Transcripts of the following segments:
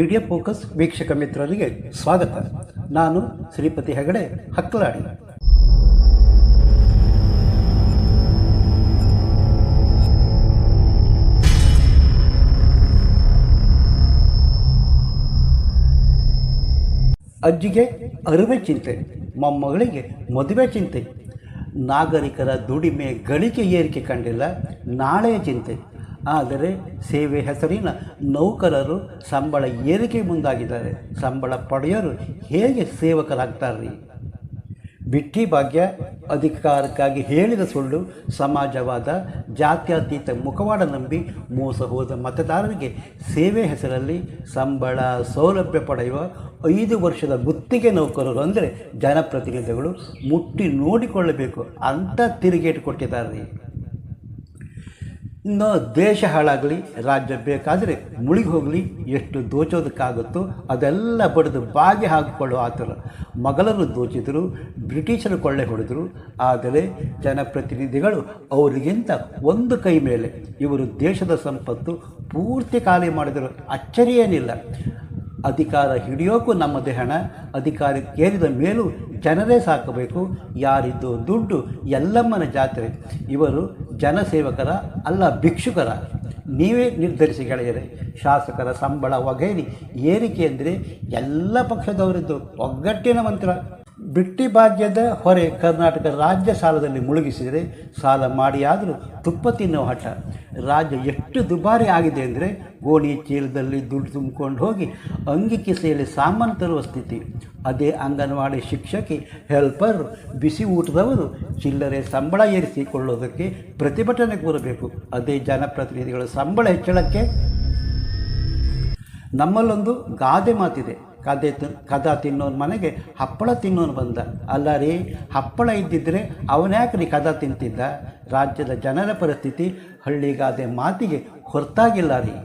Media focus ವೀಕ್ಷಕ ಮಿತ್ರರಿಗೆ ಸ್ವಾಗತ. ನಾನು ಶ್ರೀಪತಿ ಹೆಗಡೆ, ಹಕ್ಕಲಾಡಿ. ಅಜ್ಜಿಗೆ ಅರಿವೆ ಚಿಂತೆ, ಮೊಮ್ಮಗಳಿಗೆ ಮದುವೆ ಚಿಂತೆ. ನಾಗರಿಕರ ದುಡಿಮೆ, ಗಳಿಕೆ ಏರಿಕೆ ಕಂಡಿಲ್ಲ, ನಾಳೆಯ ಚಿಂತೆ. ಆದರೆ ಸೇವೆ ಹೆಸರಿನ ನೌಕರರು ಸಂಬಳ ಏರಿಕೆ ಮುಂದಾಗಿದ್ದಾರೆ. ಸಂಬಳ ಪಡೆಯೋರು ಹೇಗೆ ಸೇವಕರಾಗ್ತಾರ್ರಿ? ಬಿಟ್ಟಿ ಭಾಗ್ಯ ಅಧಿಕಾರಕ್ಕಾಗಿ ಹೇಳಿದ ಸುಳ್ಳು ಸಮಾಜವಾದ ಜಾತ್ಯತೀತ ಮುಖವಾಡ ನಂಬಿ ಮೋಸ ಹೋದ ಮತದಾರರಿಗೆ ಸೇವೆ ಹೆಸರಲ್ಲಿ ಸಂಬಳ ಸೌಲಭ್ಯ ಪಡೆಯುವ ಐದು ವರ್ಷದ ಗುತ್ತಿಗೆ ನೌಕರರು ಅಂದರೆ ಜನಪ್ರತಿನಿಧಿಗಳು ಮುಟ್ಟಿ ನೋಡಿಕೊಳ್ಳಬೇಕು ಅಂತ ತಿರುಗೇಟು ಕೊಟ್ಟಿದ್ದಾರೆ ಇನ್ನು ದೇಶ ಹಾಳಾಗಲಿ, ರಾಜ್ಯ ಬೇಕಾದರೆ ಮುಳುಗಿ ಹೋಗಲಿ, ಎಷ್ಟು ದೋಚೋದಕ್ಕಾಗುತ್ತೋ ಅದೆಲ್ಲ ಬಡಿದು ಬಾಗಿ ಹಾಕಿಕೊಳ್ಳುವ ಆತರು ಮೊಘಲರು ದೋಚಿದರು, ಬ್ರಿಟಿಷರು ಕೊಳ್ಳೆ ಹೊಡೆದರು. ಆದರೆ ಜನಪ್ರತಿನಿಧಿಗಳು ಅವರಿಗಿಂತ ಒಂದು ಕೈ ಮೇಲೆ ಇವರು ದೇಶದ ಸಂಪತ್ತು ಪೂರ್ತಿ ಖಾಲಿ ಮಾಡಿದರು. ಅಚ್ಚರಿಯೇನಿಲ್ಲ. ಅಧಿಕಾರ ಹಿಡಿಯೋಕ್ಕೂ ನಮ್ಮದೇ ಹಣ ಅಧಿಕಾರಕ್ಕೇರಿದ ಮೇಲೂ ಜನರೇ ಸಾಕಬೇಕು, ಯಾರಿದ್ದು ದುಡ್ಡು ಎಲ್ಲಮ್ಮನ ಜಾತ್ರೆ. ಇವರು ಜನಸೇವಕರ ಅಲ್ಲ ಭಿಕ್ಷುಕರ. ನೀವೇ ನಿರ್ಧರಿಸಿ ಗೆಳೆಯರೆ, ಶಾಸಕರ ಸಂಬಳ ಒಗೈರಿ ಏರಿಕೆ ಅಂದರೆ ಎಲ್ಲ ಪಕ್ಷದವರಿದ್ದು ಒಗ್ಗಟ್ಟಿನ ಮಂತ್ರ. ಬಿಟ್ಟಿ ಭಾಗ್ಯದ ಹೊರೆ ಕರ್ನಾಟಕ ರಾಜ್ಯ ಸಾಲದಲ್ಲಿ ಮುಳುಗಿಸಿದರೆ ಸಾಲ ಮಾಡಿಯಾದರೂ ತುಪ್ಪ ತಿನ್ನೋ ಹಠ. ರಾಜ್ಯ ಎಷ್ಟು ದುಬಾರಿ ಆಗಿದೆ ಅಂದರೆ ಗೋಣಿ ಚೀಲದಲ್ಲಿ ದುಡ್ಡು ತುಂಬಿಕೊಂಡು ಹೋಗಿ ಅಂಗಿ ಕಿಸೆಯಲ್ಲಿ ಸಾಮಾನು ತರುವ ಸ್ಥಿತಿ. ಅದೇ ಅಂಗನವಾಡಿ ಶಿಕ್ಷಕಿ ಹೆಲ್ಪರ್ ಬಿಸಿ ಊಟದವರು ಚಿಲ್ಲರೆ ಸಂಬಳ ಏರಿಸಿಕೊಳ್ಳೋದಕ್ಕೆ ಪ್ರತಿಭಟನೆ ಕೂರಬೇಕು. ಅದೇ ಜನಪ್ರತಿನಿಧಿಗಳ ಸಂಬಳ ಹೆಚ್ಚಳಕ್ಕೆ ನಮ್ಮಲ್ಲೊಂದು ಗಾದೆ ಮಾತಿದೆ. ಕದೆ ಕದ ತಿನ್ನೋನ ಮನೆಗೆ ಹಪ್ಪಳ ತಿನ್ನೋನು ಬಂದ. ಅಲ್ಲ ರೀ ಹಪ್ಪಳ ಇದ್ದಿದ್ದರೆ ಅವನ್ಯಾಕ್ರಿ ಕದ ತಿಂತಿದ್ದ? ರಾಜ್ಯದ ಜನರ ಪರಿಸ್ಥಿತಿ ಹಳ್ಳಿಗಾದೆ ಮಾತಿಗೆ ಹೊರತಾಗಿಲ್ಲ ರೀ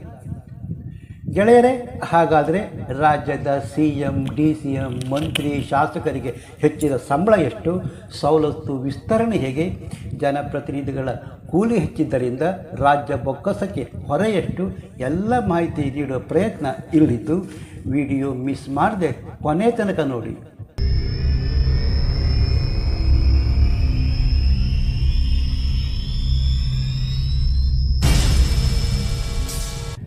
ಗೆಳೆಯರೇ, ಹಾಗಾದರೆ ರಾಜ್ಯದ C M, D C M, ಮಂತ್ರಿ, ಶಾಸಕರಿಗೆ ಹೆಚ್ಚಿದ ಸಂಬಳ ಎಷ್ಟು? ಸವಲತ್ತು, ವಿಸ್ತರಣೆ ಹೇಗೆ? ಜನಪ್ರತಿನಿಧಿಗಳ ಕೂಲಿ ಹೆಚ್ಚಿದ್ದರಿಂದ ರಾಜ್ಯ ಬೊಕ್ಕಸಕ್ಕೆ ಹೊರೆಯಷ್ಟು ಎಲ್ಲ ಮಾಹಿತಿ ನೀಡುವ ಪ್ರಯತ್ನ ಇಲ್ಲಿದ್ದು. ವಿಡಿಯೋ ಮಿಸ್ ಮಾಡದೆ ಕೊನೆ ತನಕ ನೋಡಿ.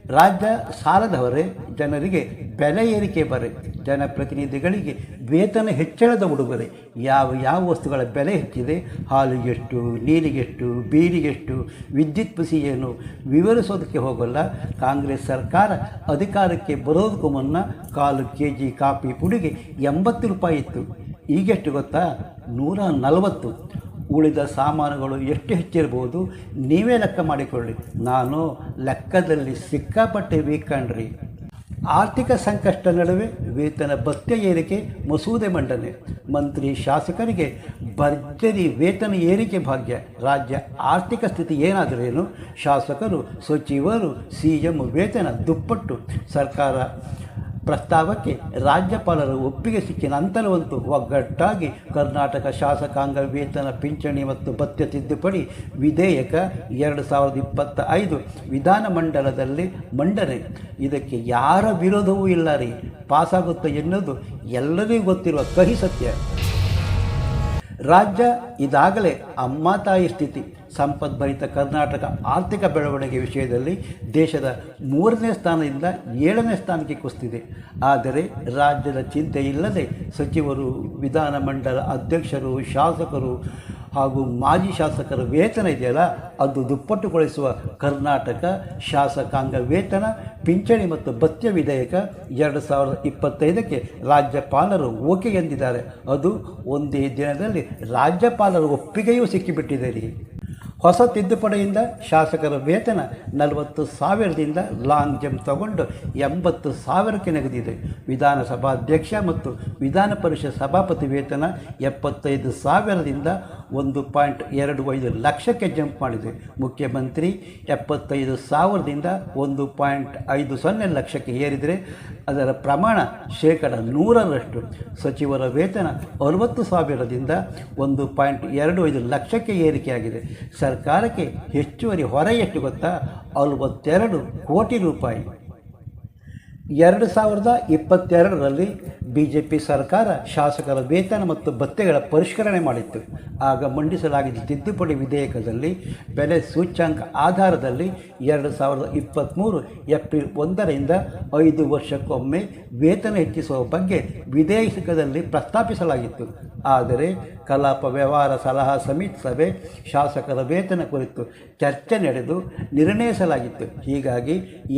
ರಾಜ್ಯ ಸಾಲದವರೇ, ಜನರಿಗೆ ಬೆಲೆ ಏರಿಕೆ ಬರೆ, ಜನಪ್ರತಿನಿಧಿಗಳಿಗೆ ವೇತನ ಹೆಚ್ಚಳದ ಉಡುಗೊರೆ. ಯಾವ ಯಾವ ವಸ್ತುಗಳ ಬೆಲೆ ಹೆಚ್ಚಿದೆ? ಹಾಲಿಗೆಷ್ಟು ನೀರಿಗೆಷ್ಟು ಬೀರಿಗೆಷ್ಟು ವಿದ್ಯುತ್ ಬಿಸಿ ಏನು ವಿವರಿಸೋದಕ್ಕೆ ಹೋಗಲ್ಲ. ಕಾಂಗ್ರೆಸ್ ಸರ್ಕಾರ ಅಧಿಕಾರಕ್ಕೆ ಬರೋದಕ್ಕೂ ಮುನ್ನ ಕಾಲು ಕೆ ಜಿ ಕಾಫಿ ಪುಡಿಗೆ ಎಂಬತ್ತು ರೂಪಾಯಿ ಇತ್ತು. ಈಗೆಷ್ಟು ಗೊತ್ತಾ? ನೂರ ನಲವತ್ತು. ಉಳಿದ ಸಾಮಾನುಗಳು ಎಷ್ಟು ಹೆಚ್ಚಿರ್ಬೋದು, ನೀವೇ ಲೆಕ್ಕ ಮಾಡಿಕೊಳ್ಳಿ. ನಾನು ಲೆಕ್ಕದಲ್ಲಿ ಸಿಕ್ಕಾಪಟ್ಟೆ ವೀಕಂಡ್ರಿ ಆರ್ಥಿಕ ಸಂಕಷ್ಟ ನಡುವೆ ವೇತನ ಭತ್ಯೆ ಏರಿಕೆ, ಮಸೂದೆ ಮಂಡನೆ. ಮಂತ್ರಿ ಶಾಸಕರಿಗೆ ಭರ್ಜರಿ ವೇತನ ಏರಿಕೆ ಭಾಗ್ಯ. ರಾಜ್ಯ ಆರ್ಥಿಕ ಸ್ಥಿತಿ ಏನಾದರೇನು ಶಾಸಕರು, ಸಚಿವರು ಸಿ ಎಂ ವೇತನ ದುಪ್ಪಟ್ಟು. ಸರ್ಕಾರ ಪ್ರಸ್ತಾವಕ್ಕೆ ರಾಜ್ಯಪಾಲರ ಒಪ್ಪಿಗೆ ಸಿಕ್ಕಿ ನಂತರವಂತೂ ಒಗ್ಗಟ್ಟಾಗಿ ಕರ್ನಾಟಕ ಶಾಸಕಾಂಗ ವೇತನ ಪಿಂಚಣಿ ಮತ್ತು ಭತ್ಯೆ ತಿದ್ದುಪಡಿ ವಿಧೇಯಕ ಎರಡು ಸಾವಿರದ ಇಪ್ಪತ್ತ ಐದು ವಿಧಾನಮಂಡಲದಲ್ಲಿ ಮಂಡನೆ ಇದಕ್ಕೆ ಯಾರ ವಿರೋಧವೂ ಇಲ್ಲ ರೀ. ಪಾಸಾಗುತ್ತೆ ಎನ್ನುವುದು ಎಲ್ಲರಿಗೂ ಗೊತ್ತಿರುವ ಕಹಿ ಸತ್ಯ. ರಾಜ್ಯ ಇದಾಗಲೇ ಅಮ್ಮ ತಾಯಿ ಸ್ಥಿತಿ. ಸಂಪದ್ಭರಿತ ಕರ್ನಾಟಕ ಆರ್ಥಿಕ ಬೆಳವಣಿಗೆ ವಿಷಯದಲ್ಲಿ ದೇಶದ ಮೂರನೇ ಸ್ಥಾನದಿಂದ ಏಳನೇ ಸ್ಥಾನಕ್ಕೆ ಕುಸಿದಿದೆ. ಆದರೆ ರಾಜ್ಯದ ಚಿಂತೆ ಇಲ್ಲದೆ ಸಚಿವರು, ವಿಧಾನಮಂಡಲ ಅಧ್ಯಕ್ಷರು, ಶಾಸಕರು ಹಾಗೂ ಮಾಜಿ ಶಾಸಕರ ವೇತನ ಇದೆಯಲ್ಲ, ಅದು ದುಪ್ಪಟ್ಟುಗೊಳಿಸುವ ಕರ್ನಾಟಕ ಶಾಸಕಾಂಗ ವೇತನ, ಪಿಂಚಣಿ ಮತ್ತು ಭತ್ಯ ವಿಧೇಯಕ ಎರಡು ಸಾವಿರದ ಇಪ್ಪತ್ತೈದಕ್ಕೆ ರಾಜ್ಯಪಾಲರು ಓಕೆ ಎಂದಿದ್ದಾರೆ. ಅದು ಒಂದೇ ದಿನದಲ್ಲಿ ರಾಜ್ಯಪಾಲರ ಒಪ್ಪಿಗೆಯೂ ಸಿಕ್ಕಿಬಿಟ್ಟಿದೆ ರೀ ಹೊಸ ತಿದ್ದುಪಡಿಯಿಂದ ಶಾಸಕರ ವೇತನ ನಲವತ್ತು ಸಾವಿರದಿಂದ ಲಾಂಗ್ ಜಂಪ್ ತಗೊಂಡು ಎಂಬತ್ತು ಸಾವಿರಕ್ಕೆ ನೆಗೆದಿದೆ. ವಿಧಾನಸಭಾಧ್ಯಕ್ಷ ಮತ್ತು ವಿಧಾನ ಪರಿಷತ್ ಸಭಾಪತಿ ವೇತನ ಎಪ್ಪತ್ತೈದು ಸಾವಿರದಿಂದ ಒಂದು ಪಾಯಿಂಟ್ ಎರಡು ಐದು ಲಕ್ಷಕ್ಕೆ ಜಂಪ್ ಮಾಡಿದೆ. ಮುಖ್ಯಮಂತ್ರಿ ಎಪ್ಪತ್ತೈದು ಸಾವಿರದಿಂದ ಒಂದು ಪಾಯಿಂಟ್ ಐದು ಸೊನ್ನೆ ಲಕ್ಷಕ್ಕೆ ಏರಿದರೆ ಅದರ ಪ್ರಮಾಣ ಶೇಕಡ ನೂರರಷ್ಟು ಸಚಿವರ ವೇತನ ಅರವತ್ತು ಸಾವಿರದಿಂದ ಒಂದು ಪಾಯಿಂಟ್ ಎರಡು ಐದು ಲಕ್ಷಕ್ಕೆ ಏರಿಕೆಯಾಗಿದೆ. ಸರ್ಕಾರಕ್ಕೆ ಹೆಚ್ಚುವರಿ ಹೊರೆ ಎಷ್ಟು ಗೊತ್ತಾ? ಅರವತ್ತೆರಡು ಕೋಟಿ ರೂಪಾಯಿ. ಎರಡು ಸಾವಿರದ ಇಪ್ಪತ್ತೆರಡರಲ್ಲಿ ಬಿ ಜೆ ಪಿ ಸರ್ಕಾರ ಶಾಸಕರ ವೇತನ ಮತ್ತು ಭತ್ಯೆಗಳ ಪರಿಷ್ಕರಣೆ ಮಾಡಿತ್ತು. ಆಗ ಮಂಡಿಸಲಾಗಿದ್ದ ತಿದ್ದುಪಡಿ ವಿಧೇಯಕದಲ್ಲಿ ಬೆಲೆ ಸೂಚ್ಯಾಂಕ ಆಧಾರದಲ್ಲಿ ಎರಡು ಸಾವಿರದ ಇಪ್ಪತ್ತ್ಮೂರು ಏಪ್ರಿಲ್ ಒಂದರಿಂದ ಐದು ವರ್ಷಕ್ಕೊಮ್ಮೆ ವೇತನ ಹೆಚ್ಚಿಸುವ ಬಗ್ಗೆ ವಿಧೇಯಕದಲ್ಲಿ ಪ್ರಸ್ತಾಪಿಸಲಾಗಿತ್ತು. ಆದರೆ ಕಲಾಪ ವ್ಯವಹಾರ ಸಲಹಾ ಸಮಿತಿ ಸಭೆ ಶಾಸಕರ ವೇತನ ಕುರಿತು ಚರ್ಚೆ ನಡೆದು ನಿರ್ಣಯಿಸಲಾಗಿತ್ತು. ಹೀಗಾಗಿ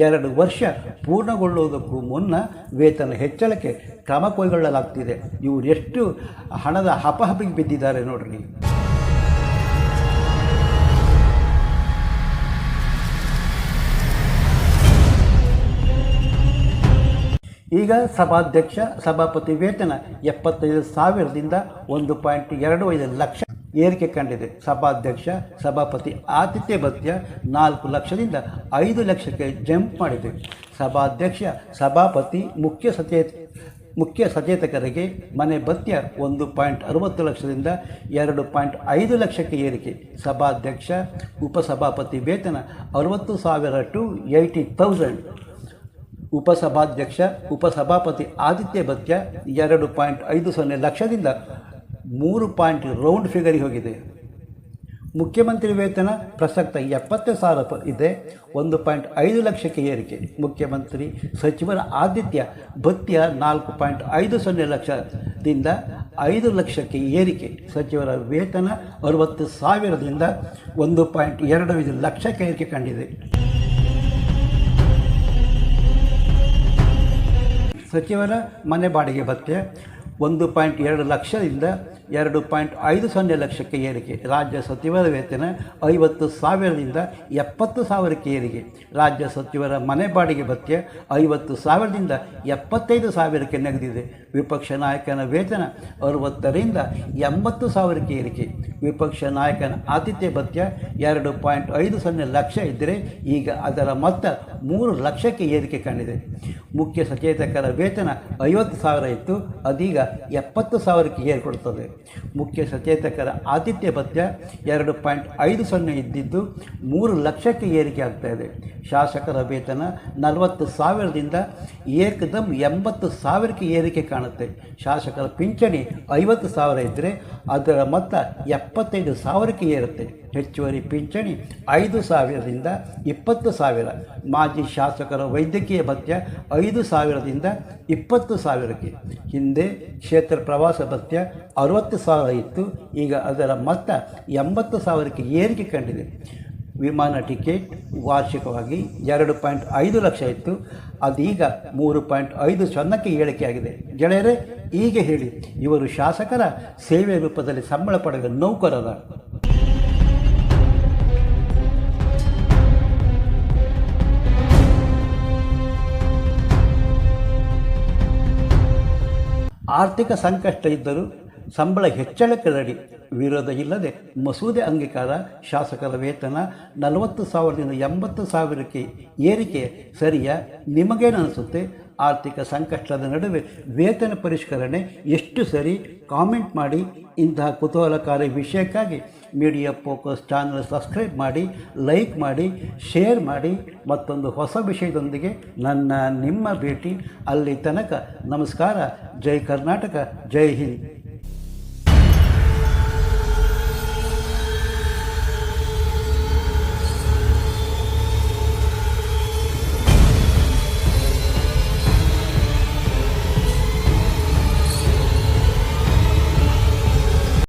ಎರಡು ವರ್ಷ ಪೂರ್ಣಗೊಳ್ಳುವುದಕ್ಕೂ ಮುನ್ನ ವೇತನ ಹೆಚ್ಚಳಕ್ಕೆ ಕ್ರಮ ಕೈಗೊಳ್ಳಲಾಗ್ತಿದೆ. ಇವರು ಎಷ್ಟು ಹಣದ ಹಪಹಪಿಗೆ ಬಿದ್ದಿದ್ದಾರೆ ನೋಡ್ರಿ ಈಗ ಸಭಾಧ್ಯಕ್ಷ, ಸಭಾಪತಿ ವೇತನ ಎಪ್ಪತ್ತೈದು ಸಾವಿರದಿಂದ ಒಂದು ಪಾಯಿಂಟ್ ಎರಡು ಐದು ಲಕ್ಷ ಏರಿಕೆ ಕಂಡಿದೆ. ಸಭಾಧ್ಯಕ್ಷ, ಸಭಾಪತಿ ಆತಿಥ್ಯ ಭತ್ಯ ನಾಲ್ಕು ಲಕ್ಷದಿಂದ ಐದು ಲಕ್ಷಕ್ಕೆ ಜಂಪ್ ಮಾಡಿದೆ. ಸಭಾಧ್ಯಕ್ಷ, ಸಭಾಪತಿ ಮುಖ್ಯ ಸಚೇತ ಮುಖ್ಯ ಸಚೇತಕರಿಗೆ ಮನೆ ಭತ್ಯ ಒಂದು ಪಾಯಿಂಟ್ ಅರವತ್ತು ಲಕ್ಷದಿಂದ ಎರಡು ಪಾಯಿಂಟ್ ಐದು ಲಕ್ಷಕ್ಕೆ ಏರಿಕೆ. ಸಭಾಧ್ಯಕ್ಷ, ಉಪಸಭಾಪತಿ ವೇತನ ಅರವತ್ತು ಸಾವಿರ ಟು ಏಯ್ಟಿ ತೌಸಂಡ್. ಉಪಸಭಾಧ್ಯಕ್ಷ, ಉಪಸಭಾಪತಿ ಆದಿತ್ಯ ಭತ್ಯ ಎರಡು ಪಾಯಿಂಟ್ ಐದು ಸೊನ್ನೆ ಲಕ್ಷದಿಂದ ಮೂರು ಪಾಯಿಂಟ್ ರೌಂಡ್ ಫಿಗರಿಗೆ ಹೋಗಿದೆ. ಮುಖ್ಯಮಂತ್ರಿ ವೇತನ ಪ್ರಸಕ್ತ ಎಪ್ಪತ್ತು ಸಾವಿರ ಇದೆ. ಒಂದು ಪಾಯಿಂಟ್ ಐದು ಲಕ್ಷಕ್ಕೆ ಏರಿಕೆ. ಮುಖ್ಯಮಂತ್ರಿ ಸಚಿವರ ಆದಿತ್ಯ ಭತ್ಯ ನಾಲ್ಕು ಪಾಯಿಂಟ್ ಐದು ಸೊನ್ನೆ ಲಕ್ಷದಿಂದ ಐದು ಲಕ್ಷಕ್ಕೆ ಏರಿಕೆ. ಸಚಿವರ ವೇತನ ಅರವತ್ತು ಸಾವಿರದಿಂದ ಒಂದು ಪಾಯಿಂಟ್ ಎರಡು ಐದು ಲಕ್ಷಕ್ಕೆ ಏರಿಕೆ ಕಂಡಿದೆ. ಸಚಿವರ ಮನೆ ಬಾಡಿಗೆ ಭತ್ಯೆ ಒಂದು ಪಾಯಿಂಟ್ ಎರಡು ಲಕ್ಷದಿಂದ ಎರಡು ಪಾಯಿಂಟ್ ಐದು ಸೊನ್ನೆ ಲಕ್ಷಕ್ಕೆ ಏರಿಕೆ. ರಾಜ್ಯ ಸಚಿವರ ವೇತನ ಐವತ್ತು ಸಾವಿರದಿಂದ ಎಪ್ಪತ್ತು ಸಾವಿರಕ್ಕೆ ಏರಿಕೆ. ರಾಜ್ಯ ಸಚಿವರ ಮನೆ ಬಾಡಿಗೆ ಭತ್ಯೆ ಐವತ್ತು ಸಾವಿರದಿಂದ ಎಪ್ಪತ್ತೈದು ಸಾವಿರಕ್ಕೆ ನೆಗೆದಿದೆ. ವಿಪಕ್ಷ ನಾಯಕನ ವೇತನ ಅರವತ್ತರಿಂದ ಎಂಬತ್ತು ಸಾವಿರಕ್ಕೆ ಏರಿಕೆ. ವಿಪಕ್ಷ ನಾಯಕನ ಆತಿಥ್ಯ ಭತ್ಯ ಎರಡು ಪಾಯಿಂಟ್ ಐದು ಸೊನ್ನೆ ಲಕ್ಷ ಇದ್ದರೆ ಈಗ ಅದರ ಮೊತ್ತ ಮೂರು ಲಕ್ಷಕ್ಕೆ ಏರಿಕೆ ಕಂಡಿದೆ. ಮುಖ್ಯ ಸಚೇತಕರ ವೇತನ ಐವತ್ತು ಸಾವಿರ ಇತ್ತು, ಅದೀಗ ಎಪ್ಪತ್ತು ಸಾವಿರಕ್ಕೆ ಏರ್ಪಡುತ್ತದೆ ಮುಖ್ಯ ಸಚೇತಕರ ಆತಿಥ್ಯ ಭತ್ಯ ಎರಡು ಪಾಯಿಂಟ್ ಐದು ಸೊನ್ನೆ ಇದ್ದಿದ್ದು ಮೂರು ಲಕ್ಷಕ್ಕೆ ಏರಿಕೆ ಆಗ್ತಾ ಇದೆ. ಶಾಸಕರ ವೇತನ ನಲವತ್ತು ಸಾವಿರದಿಂದ ಏಕದಮ್ ಎಂಬತ್ತು ಸಾವಿರಕ್ಕೆ ಏರಿಕೆ ಕಾಣುತ್ತೆ. ಶಾಸಕರ ಪಿಂಚಣಿ ಐವತ್ತು ಸಾವಿರ ಇದ್ದರೆ ಅದರ ಮೊತ್ತ ಎಪ್ಪತ್ತೈದು ಸಾವಿರಕ್ಕೆ ಏರುತ್ತೆ. ಹೆಚ್ಚುವರಿ ಪಿಂಚಣಿ ಐದು ಸಾವಿರದಿಂದ ಇಪ್ಪತ್ತು ಸಾವಿರ. ಮಾಜಿ ಶಾಸಕರ ವೈದ್ಯಕೀಯ ಭತ್ಯ ಐದು ಸಾವಿರದಿಂದ ಇಪ್ಪತ್ತು ಸಾವಿರಕ್ಕೆ. ಹಿಂದೆ ಕ್ಷೇತ್ರ ಪ್ರವಾಸ ಭತ್ಯ ಅರುವತ್ತು ಸಾವಿರ ಇತ್ತು. ಈಗ ಅದರ ಮೊತ್ತ ಎಂಬತ್ತು ಸಾವಿರಕ್ಕೆ ಏರಿಕೆ ಕಂಡಿದೆ. ವಿಮಾನ ಟಿಕೆಟ್ ವಾರ್ಷಿಕವಾಗಿ ಎರಡು ಪಾಯಿಂಟ್ ಐದು ಲಕ್ಷ ಇತ್ತು. ಅದೀಗ ಮೂರು ಪಾಯಿಂಟ್ ಐದು ಸೊನ್ನಕ್ಕೆ ಏಳಿಕೆಯಾಗಿದೆ ಗೆಳೆಯರೇ ಈಗ ಹೇಳಿ, ಇವರು ಶಾಸಕರ ಸೇವೆ ರೂಪದಲ್ಲಿ ಸಂಬಳ ಪಡೆದ ನೌಕರರ ಆರ್ಥಿಕ ಸಂಕಷ್ಟ ಇದ್ದರೂ ಸಂಬಳ ಹೆಚ್ಚಳಕ್ಕೆ ವಿರೋಧ ಇಲ್ಲದೆ ಮಸೂದೆ ಅಂಗೀಕಾರ, ಶಾಸಕರ ವೇತನ, ನಲವತ್ತು ಸಾವಿರದಿಂದ ಎಂಬತ್ತು ಸಾವಿರಕ್ಕೆ ಏರಿಕೆ ಸರಿಯಾ? ನಿಮಗೇನು ಅನಿಸುತ್ತೆ ಆರ್ಥಿಕ ಸಂಕಷ್ಟದ ನಡುವೆ ವೇತನ ಪರಿಷ್ಕರಣೆ ಎಷ್ಟು ಸರಿ? ಕಾಮೆಂಟ್ ಮಾಡಿ. ಇಂತಹ ಕುತೂಹಲಕಾರಿ ವಿಷಯಕ್ಕಾಗಿ ಮೀಡಿಯಾ ಫೋಕಸ್ ಚಾನಲ್ ಸಬ್ಸ್ಕ್ರೈಬ್ ಮಾಡಿ, ಲೈಕ್ ಮಾಡಿ, ಶೇರ್ ಮಾಡಿ. ಮತ್ತೊಂದು ಹೊಸ ವಿಷಯದೊಂದಿಗೆ ನನ್ನ ನಿಮ್ಮ ಭೇಟಿ. ಅಲ್ಲಿ ತನಕ ನಮಸ್ಕಾರ. ಜೈ ಕರ್ನಾಟಕ, ಜೈ ಹಿಂದ್.